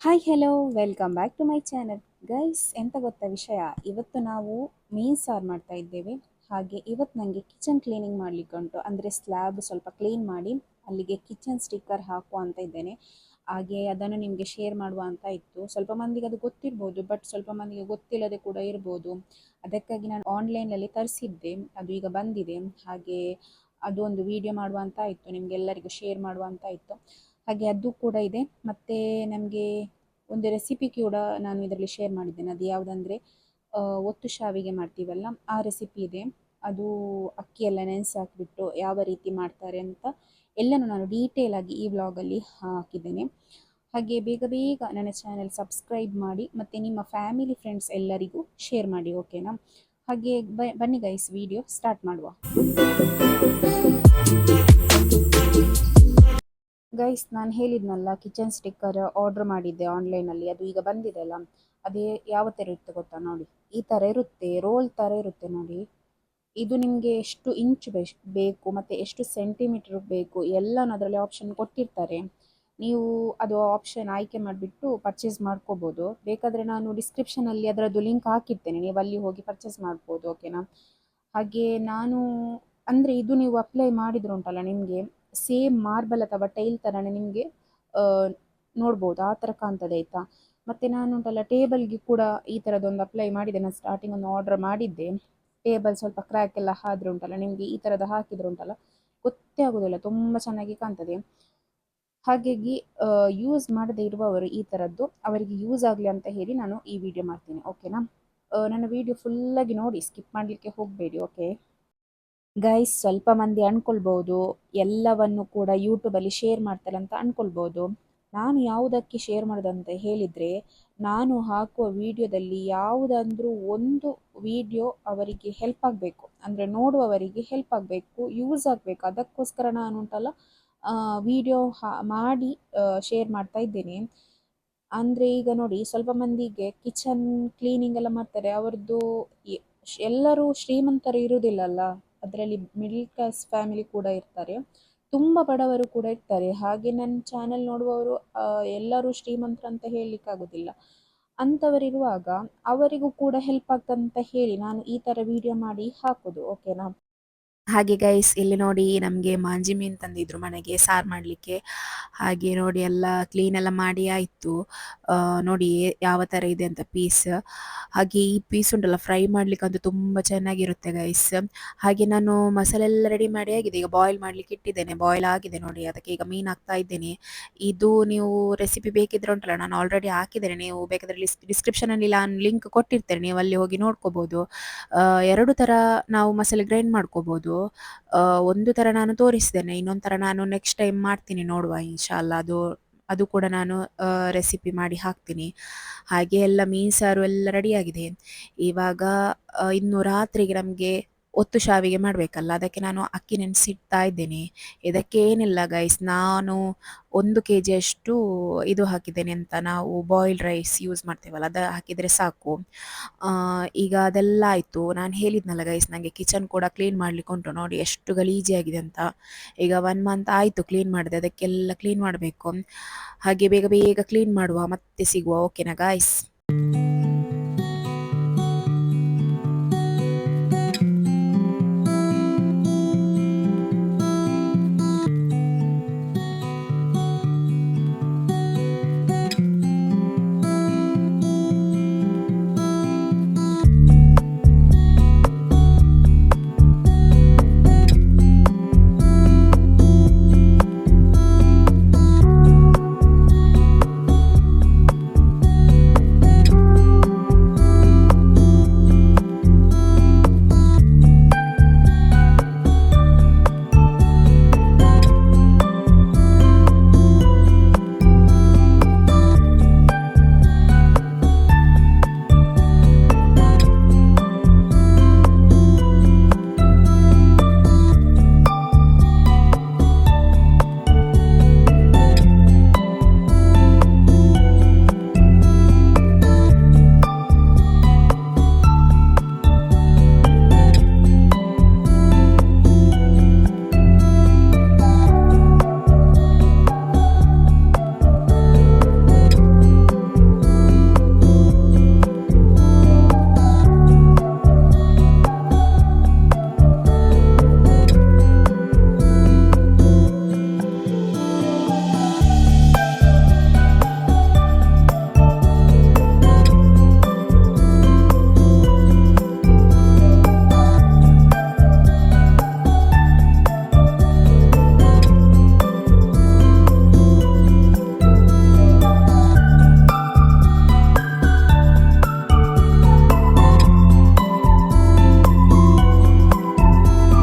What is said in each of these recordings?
Hi hello welcome back to my channel guys ಎಂತ ಗೊತ್ತಾ ವಿಷಯ? ಇವತ್ತು ನಾವು ಮೀನ್ ಸಾರು ಮಾಡ್ತಾ ಇದ್ದೇವೆ. ಹಾಗೆ ಇವತ್ತು ನನಗೆ ಕಿಚನ್ ಕ್ಲೀನಿಂಗ್ ಮಾಡಲಿಕ್ಕೆ ಉಂಟು. ಅಂದರೆ ಸ್ಲ್ಯಾಬ್ ಸ್ವಲ್ಪ ಕ್ಲೀನ್ ಮಾಡಿ ಅಲ್ಲಿಗೆ ಕಿಚನ್ ಸ್ಟಿಕ್ಕರ್ ಹಾಕುವ ಅಂತ ಇದ್ದೇನೆ. ಹಾಗೆ ಅದನ್ನು ನಿಮಗೆ ಶೇರ್ ಮಾಡುವ ಅಂತ ಇತ್ತು. ಸ್ವಲ್ಪ ಮಂದಿಗೆ ಅದು ಗೊತ್ತಿರ್ಬೋದು ಬಟ್ ಸ್ವಲ್ಪ ಮಂದಿಗೆ ಗೊತ್ತಿಲ್ಲದೆ ಕೂಡ ಇರ್ಬೋದು. ಅದಕ್ಕಾಗಿ ನಾನು ಆನ್ಲೈನಲ್ಲಿ ತರಿಸಿದ್ದೆ. ಅದು ಈಗ ಬಂದಿದೆ. ಹಾಗೆ ಅದು ಒಂದು ವಿಡಿಯೋ ಮಾಡುವ ಅಂತ ಇತ್ತು. ನಿಮಗೆಲ್ಲರಿಗೂ ಶೇರ್ ಮಾಡುವ ಅಂತ ಇತ್ತು. ಹಾಗೆ ಅದು ಕೂಡ ಇದೆ. ಮತ್ತು ನಮಗೆ ಒಂದು ರೆಸಿಪಿ ಕೂಡ ನಾನು ಇದರಲ್ಲಿ ಶೇರ್ ಮಾಡಿದ್ದೇನೆ. ಅದು ಯಾವುದಂದರೆ ಒತ್ತು ಶಾವಿಗೆ ಮಾಡ್ತೀವಲ್ಲ, ಆ ರೆಸಿಪಿ ಇದೆ. ಅದು ಅಕ್ಕಿಯೆಲ್ಲ ನೆನೆಸಿ ಹಾಕಿಬಿಟ್ಟು ಯಾವ ರೀತಿ ಮಾಡ್ತಾರೆ ಅಂತ ಎಲ್ಲನೂ ನಾನು ಡೀಟೇಲ್ ಆಗಿ ಈ ವ್ಲಾಗಲ್ಲಿ ಹಾಕಿದ್ದೇನೆ. ಹಾಗೆ ಬೇಗ ಬೇಗ ನನ್ನ ಚಾನೆಲ್ ಸಬ್ಸ್ಕ್ರೈಬ್ ಮಾಡಿ, ಮತ್ತು ನಿಮ್ಮ ಫ್ಯಾಮಿಲಿ ಫ್ರೆಂಡ್ಸ್ ಎಲ್ಲರಿಗೂ ಶೇರ್ ಮಾಡಿ ಓಕೆನಾ ಹಾಗೆ ಬನ್ನಿ ಗೈಸ್ ವಿಡಿಯೋ ಸ್ಟಾರ್ಟ್ ಮಾಡುವ. ಗೈಸ್ ನಾನು ಹೇಳಿದ್ನಲ್ಲ ಕಿಚನ್ ಸ್ಟಿಕ್ಕರ್ ಆರ್ಡರ್ ಮಾಡಿದ್ದೆ ಆನ್ಲೈನಲ್ಲಿ ಅದು ಈಗ ಬಂದಿದೆ ಅಲ್ಲ ಅದೇ ಯಾವ ಥರ ಇರುತ್ತೆ ಗೊತ್ತಾ ನೋಡಿ? ಈ ಥರ ಇರುತ್ತೆ ರೋಲ್ ಥರ ಇರುತ್ತೆ ನೋಡಿ. ಇದು ನಿಮಗೆ ಎಷ್ಟು ಇಂಚ್ ಬೇಕು, ಮತ್ತು ಎಷ್ಟು ಸೆಂಟಿಮೀಟರ್ ಬೇಕು, ಎಲ್ಲನೂ ಅದರಲ್ಲಿ ಆಪ್ಷನ್ ಕೊಟ್ಟಿರ್ತಾರೆ. ನೀವು ಅದು ಆಪ್ಷನ್ ಆಯ್ಕೆ ಮಾಡಿಬಿಟ್ಟು ಪರ್ಚೇಸ್ ಮಾಡ್ಕೋಬೋದು. ಬೇಕಾದರೆ ನಾನು ಡಿಸ್ಕ್ರಿಪ್ಷನಲ್ಲಿ ಅದರದ್ದು ಲಿಂಕ್ ಹಾಕಿರ್ತೇನೆ. ನೀವು ಅಲ್ಲಿ ಹೋಗಿ ಪರ್ಚೇಸ್ ಮಾಡ್ಬೋದು ಓಕೆನಾ ಹಾಗೆ ನಾನು, ಅಂದರೆ ಇದು ನೀವು ಅಪ್ಲೈ ಮಾಡಿದ್ರು ಉಂಟಲ್ಲ ನಿಮಗೆ ಸೇಮ್ ಮಾರ್ಬಲ್ ಅಥವಾ ಟೈಲ್ ಥರನೇ ನಿಮಗೆ ನೋಡ್ಬೋದು, ಆ ಥರ ಕಾಣ್ತದೆ, ಆಯಿತಾ? ಮತ್ತು ನಾನು ಉಂಟಲ್ಲ ಟೇಬಲ್ಗೆ ಕೂಡ ಈ ಥರದೊಂದು ಅಪ್ಲೈ ಮಾಡಿದೆ. ನಾನು ಸ್ಟಾರ್ಟಿಂಗ್ ಒಂದು ಆರ್ಡರ್ ಮಾಡಿದ್ದೆ. ಟೇಬಲ್ ಸ್ವಲ್ಪ ಕ್ರ್ಯಾಕ್ ಎಲ್ಲ ಆದ್ರೆ ಉಂಟಲ್ಲ, ನಿಮಗೆ ಈ ಥರದ ಹಾಕಿದ್ರೆ ಉಂಟಲ್ಲ? ಗೊತ್ತೇ ಆಗೋದಿಲ್ಲ, ತುಂಬ ಚೆನ್ನಾಗಿ ಕಾಣ್ತದೆ. ಹಾಗಾಗಿ ಯೂಸ್ ಮಾಡದೇ ಇರುವವರು ಈ ಥರದ್ದು ಅವರಿಗೆ ಯೂಸ್ ಆಗಲಿ ಅಂತ ಹೇಳಿ ನಾನು ಈ ವಿಡಿಯೋ ಮಾಡ್ತೀನಿ ಓಕೆನಾ ನನ್ನ ವಿಡಿಯೋ ಫುಲ್ಲಾಗಿ ನೋಡಿ ಸ್ಕಿಪ್ ಮಾಡಲಿಕ್ಕೆ ಹೋಗಬೇಡಿ ಓಕೆ ಗೈಸ್ ಸ್ವಲ್ಪ ಮಂದಿ ಅಂದ್ಕೊಳ್ಬೋದು ಎಲ್ಲವನ್ನು ಕೂಡ ಯೂಟ್ಯೂಬಲ್ಲಿ ಶೇರ್ ಮಾಡ್ತಾರೆ ಅಂತ ಅಂದ್ಕೊಳ್ಬೋದು ನಾನು ಯಾವುದಕ್ಕೆ ಶೇರ್ ಮಾಡೋದಂತ ಹೇಳಿದರೆ, ನಾನು ಹಾಕುವ ವಿಡಿಯೋದಲ್ಲಿ ಯಾವುದಂದ್ರೂ ಒಂದು ವಿಡಿಯೋ ಅವರಿಗೆ ಹೆಲ್ಪ್ ಆಗಬೇಕು. ಅಂದರೆ ನೋಡುವವರಿಗೆ ಹೆಲ್ಪ್ ಆಗಬೇಕು ಯೂಸ್ ಆಗಬೇಕು. ಅದಕ್ಕೋಸ್ಕರ ನಾನು ಉಂಟಲ್ಲ ವಿಡಿಯೋ ಮಾಡಿ ಶೇರ್ ಮಾಡ್ತಾ ಇದ್ದೇನೆ. ಅಂದರೆ ಈಗ ನೋಡಿ, ಸ್ವಲ್ಪ ಮಂದಿಗೆ ಕಿಚನ್ ಕ್ಲೀನಿಂಗ್ ಎಲ್ಲ ಮಾಡ್ತಾರೆ. ಅವರದ್ದು ಎಲ್ಲರೂ ಶ್ರೀಮಂತರು ಇರುವುದಿಲ್ಲಲ್ಲ ಅದರಲ್ಲಿ ಮಿಡ್ಲ್ ಕ್ಲಾಸ್ ಫ್ಯಾಮಿಲಿ ಕೂಡ ಇರ್ತಾರೆ. ತುಂಬ ಬಡವರು ಕೂಡ ಇರ್ತಾರೆ. ಹಾಗೆ ನನ್ನ ಚಾನೆಲ್ ನೋಡುವವರು ಎಲ್ಲರೂ ಶ್ರೀಮಂತರು ಅಂತ ಹೇಳಲಿಕ್ಕಾಗೋದಿಲ್ಲ. ಅಂಥವರಿರುವಾಗ ಅವರಿಗೂ ಕೂಡ ಹೆಲ್ಪ್ ಆಗ್ತಂತ ಹೇಳಿ ನಾನು ಈ ಥರ ವಿಡಿಯೋ ಮಾಡಿ ಹಾಕೋದು ಓಕೆನಾ ಹಾಗೆ ಗೈಸ್ ಇಲ್ಲಿ ನೋಡಿ ನಮಗೆ ಮಾಂಜಿ ಮೀನ್ ತಂದಿದ್ರು ಮನೆಗೆ ಸಾರು ಮಾಡಲಿಕ್ಕೆ. ಹಾಗೆ ನೋಡಿ ಎಲ್ಲ ಕ್ಲೀನ್ ಎಲ್ಲ ಮಾಡಿ ಆಯಿತು. ನೋಡಿ ಯಾವ ಥರ ಇದೆ ಅಂತ ಪೀಸ್ ಹಾಗೆ ಈ ಪೀಸ್ ಉಂಟಲ್ಲ ಫ್ರೈ ಮಾಡ್ಲಿಕ್ಕೆ ಅಂತೂ ತುಂಬ ಚೆನ್ನಾಗಿರುತ್ತೆ ಗೈಸ್ ಹಾಗೆ ನಾನು ಮಸಾಲೆ ಎಲ್ಲ ರೆಡಿ ಮಾಡಿ ಆಗಿದೆ. ಈಗ ಬಾಯ್ಲ್ ಮಾಡ್ಲಿಕ್ಕೆ ಇಟ್ಟಿದ್ದೇನೆ. ಬಾಯ್ಲ್ ಆಗಿದೆ ನೋಡಿ, ಅದಕ್ಕೆ ಈಗ ಮೀನ್ ಹಾಕ್ತಾ ಇದ್ದೇನೆ. ಇದು ನೀವು ರೆಸಿಪಿ ಬೇಕಿದ್ರೆ ಉಂಟಲ್ಲ, ನಾನು ಆಲ್ರೆಡಿ ಹಾಕಿದ್ದೇನೆ. ನೀವು ಬೇಕಾದ್ರೆ ಡಿಸ್ಕ್ರಿಪ್ಷನಲ್ಲಿ ನಾನು ಲಿಂಕ್ ಕೊಟ್ಟಿರ್ತೇನೆ. ನೀವು ಅಲ್ಲಿ ಹೋಗಿ ನೋಡ್ಕೋಬೋದು. ಎರಡು ಥರ ನಾವು ಮಸಾಲೆ ಗ್ರೈಂಡ್ ಮಾಡ್ಕೋಬೋದು. ಒಂದು ಥರ ನಾನು ತೋರಿಸಿದ್ದೇನೆ ಇನ್ನೊಂದು ಥರ ನಾನು ನೆಕ್ಸ್ಟ್ ಟೈಮ್ ಮಾಡ್ತೀನಿ ನೋಡುವ ಇನ್ಶಾಲ್ಲ ಅದು ಅದು ಕೂಡ ನಾನು ರೆಸಿಪಿ ಮಾಡಿ ಹಾಕ್ತೀನಿ. ಹಾಗೆ ಎಲ್ಲ ಮೀನು ಸಾರು ಎಲ್ಲ ರೆಡಿಯಾಗಿದೆ ಇವಾಗ ಇನ್ನು ರಾತ್ರಿಗೆ ನಮಗೆ ಒತ್ತು ಶಾವಿಗೆ ಮಾಡಬೇಕಲ್ಲ, ಅದಕ್ಕೆ ನಾನು ಅಕ್ಕಿ ನೆನೆಸಿಡ್ತಾ ಇದ್ದೇನೆ. ಇದಕ್ಕೆ ಏನಿಲ್ಲ ಗೈಸ್ ನಾನು ಒಂದು ಕೆ ಜಿಯಷ್ಟು ಇದು ಹಾಕಿದ್ದೇನೆ ಅಂತ ನಾವು ಬಾಯ್ಲ್ಡ್ ರೈಸ್ ಯೂಸ್ ಮಾಡ್ತೇವಲ್ಲ, ಅದು ಹಾಕಿದರೆ ಸಾಕು. ಈಗ ಅದೆಲ್ಲ ಆಯಿತು. ನಾನು ಹೇಳಿದ್ನಲ್ಲ ಗೈಸ್ ನನಗೆ ಕಿಚನ್ ಕೂಡ ಕ್ಲೀನ್ ಮಾಡಲಿಕ್ಕೆ ಉಂಟು. ನೋಡಿ ಎಷ್ಟು ಗಲೀಜಿಯಾಗಿದೆ ಅಂತ. ಈಗ ಒನ್ ಮಂತ್ ಆಯಿತು ಕ್ಲೀನ್ ಮಾಡಿದೆ, ಅದಕ್ಕೆಲ್ಲ ಕ್ಲೀನ್ ಮಾಡಬೇಕು. ಹಾಗೆ ಬೇಗ ಬೇಗ ಕ್ಲೀನ್ ಮಾಡುವ, ಮತ್ತೆ ಸಿಗುವ. ಓಕೆನಾ ಗಾಯ್ಸ್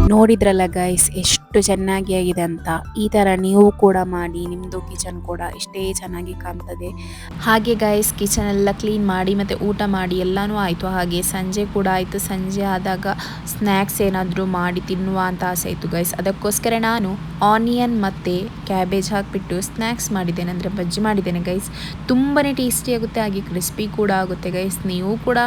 ನೋಡಿದ್ರಲ್ಲ ಗೈಸ್ ಎಷ್ಟು ಚೆನ್ನಾಗಿ ಆಗಿದೆ ಅಂತ ಈ ಥರ ನೀವು ಕೂಡ ಮಾಡಿ, ನಿಮ್ಮದು ಕಿಚನ್ ಕೂಡ ಇಷ್ಟೇ ಚೆನ್ನಾಗಿ ಕಾಣ್ತದೆ. ಹಾಗೆ ಗೈಸ್ ಕಿಚನ್ ಎಲ್ಲ ಕ್ಲೀನ್ ಮಾಡಿ ಮತ್ತು ಊಟ ಮಾಡಿ ಎಲ್ಲನೂ ಆಯಿತು. ಹಾಗೆ ಸಂಜೆ ಕೂಡ ಆಯಿತು. ಸಂಜೆ ಆದಾಗ ಸ್ನ್ಯಾಕ್ಸ್ ಏನಾದರೂ ಮಾಡಿ ತಿನ್ನುವ ಅಂತ ಆಸೆ ಆಯಿತು ಗೈಸ್ ಅದಕ್ಕೋಸ್ಕರ ನಾನು ಆನಿಯನ್ ಮತ್ತು ಕ್ಯಾಬೇಜ್ ಹಾಕಿಬಿಟ್ಟು ಸ್ನ್ಯಾಕ್ಸ್ ಮಾಡಿದ್ದೇನೆ. ಅಂದರೆ ಬಜ್ಜಿ ಮಾಡಿದ್ದೇನೆ ಗೈಸ್ ತುಂಬಾ ಟೇಸ್ಟಿ ಆಗುತ್ತೆ. ಹಾಗೆ ಕ್ರಿಸ್ಪಿ ಕೂಡ ಆಗುತ್ತೆ ಗೈಸ್ ನೀವು ಕೂಡ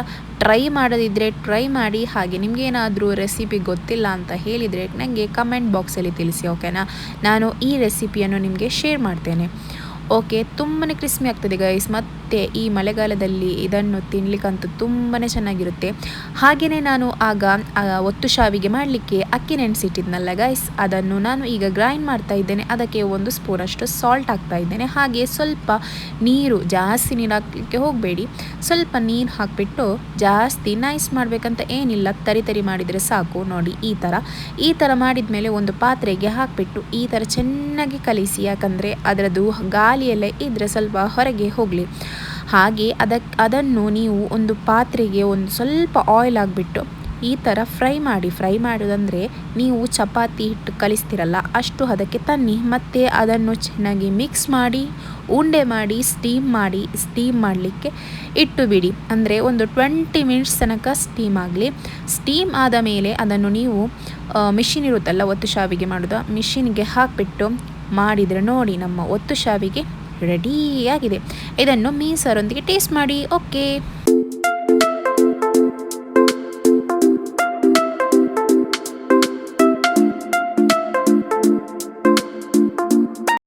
ಟ್ರೈ ಮಾಡದಿದ್ರೆ ಟ್ರೈ ಮಾಡಿ. ಹಾಗೆ ನಿಮಗೇನಾದರೂ ರೆಸಿಪಿ ಗೊತ್ತಿಲ್ಲ ಅಂತ ಹೇಳಿದರೆ ನನಗೆ ಕಮೆಂಟ್ ಬಾಕ್ಸಲ್ಲಿ ತಿಳಿಸಿ, ಓಕೆನಾ? ನಾನು ಈ ರೆಸಿಪಿಯನ್ನು ನಿಮಗೆ ಶೇರ್ ಮಾಡ್ತೇನೆ. ಓಕೆ ತುಂಬಾ ಕ್ರಿಸ್ಮಿ ಆಗ್ತದೆ ಗೈಸ್ ಮತ್ತು ಈ ಮಳೆಗಾಲದಲ್ಲಿ ಇದನ್ನು ತಿನ್ನಲಿಕ್ಕಂತೂ ತುಂಬಾ ಚೆನ್ನಾಗಿರುತ್ತೆ. ಹಾಗೆಯೇ ನಾನು ಆಗ ಒತ್ತು ಶಾವಿಗೆ ಮಾಡಲಿಕ್ಕೆ ಅಕ್ಕಿ ನೆನೆಸಿಟ್ಟಿದ್ನಲ್ಲ ಗೈಸ್ ಅದನ್ನು ನಾನು ಈಗ ಗ್ರೈಂಡ್ ಮಾಡ್ತಾ ಇದ್ದೇನೆ. ಅದಕ್ಕೆ ಒಂದು ಸ್ಪೂನಷ್ಟು ಸಾಲ್ಟ್ ಹಾಕ್ತಾ ಇದ್ದೇನೆ. ಹಾಗೆ ಸ್ವಲ್ಪ ನೀರು ಜಾಸ್ತಿ ನೀರು ಹಾಕಲಿಕ್ಕೆ ಹೋಗಬೇಡಿ. ಸ್ವಲ್ಪ ನೀರು ಹಾಕಿಬಿಟ್ಟು ಜಾಸ್ತಿ ನೈಸ್ ಮಾಡಬೇಕಂತ ಏನಿಲ್ಲ. ತರಿ ತರಿ ಮಾಡಿದರೆ ಸಾಕು. ನೋಡಿ, ಈ ಥರ. ಈ ಥರ ಮಾಡಿದ ಮೇಲೆ ಒಂದು ಪಾತ್ರೆಗೆ ಹಾಕಿಬಿಟ್ಟು ಈ ಥರ ಚೆನ್ನಾಗಿ ಕಲಿಸಿ. ಯಾಕಂದರೆ ಅದರದ್ದು ಗಾಳಿಯೆಲ್ಲ ಇದ್ದರೆ ಸ್ವಲ್ಪ ಹೊರಗೆ ಹೋಗಲಿ. ಹಾಗೆ ಅದಕ್ಕೆ ಅದನ್ನು ನೀವು ಒಂದು ಪಾತ್ರೆಗೆ ಒಂದು ಸ್ವಲ್ಪ ಆಯಿಲ್ ಆಗಿಬಿಟ್ಟು ಈ ಥರ ಫ್ರೈ ಮಾಡಿ ಫ್ರೈ ಮಾಡೋದಂದರೆ ನೀವು ಚಪಾತಿ ಹಿಟ್ಟು ಕಲಿಸ್ತಿರಲ್ಲ, ಅಷ್ಟು ಅದಕ್ಕೆ ತನ್ನಿ. ಮತ್ತು ಅದನ್ನು ಚೆನ್ನಾಗಿ ಮಿಕ್ಸ್ ಮಾಡಿ, ಉಂಡೆ ಮಾಡಿ ಸ್ಟೀಮ್ ಮಾಡಿ ಸ್ಟೀಮ್ ಮಾಡಲಿಕ್ಕೆ ಇಟ್ಟು ಬಿಡಿ ಅಂದರೆ ಒಂದು ಟ್ವೆಂಟಿ ಮಿನಿಟ್ಸ್ ತನಕ ಸ್ಟೀಮ್ ಆಗಲಿ. ಸ್ಟೀಮ್ ಆದ ಮೇಲೆ ಅದನ್ನು ನೀವು ಮಿಷಿನ್ ಇರುತ್ತಲ್ಲ, ಒತ್ತು ಶಾವಿಗೆ ಮಾಡೋದು ಮಿಷಿನ್ಗೆ ಹಾಕಿಬಿಟ್ಟು ಮಾಡಿದರೆ ನೋಡಿ ನಮ್ಮ ಒತ್ತು ಶಾವಿಗೆ ರೆಡಿಯಾಗಿದೆ ಇದನ್ನು ಮೀಸರೊಂದಿಗೆ ಟೇಸ್ಟ್ ಮಾಡಿ. ಓಕೆ.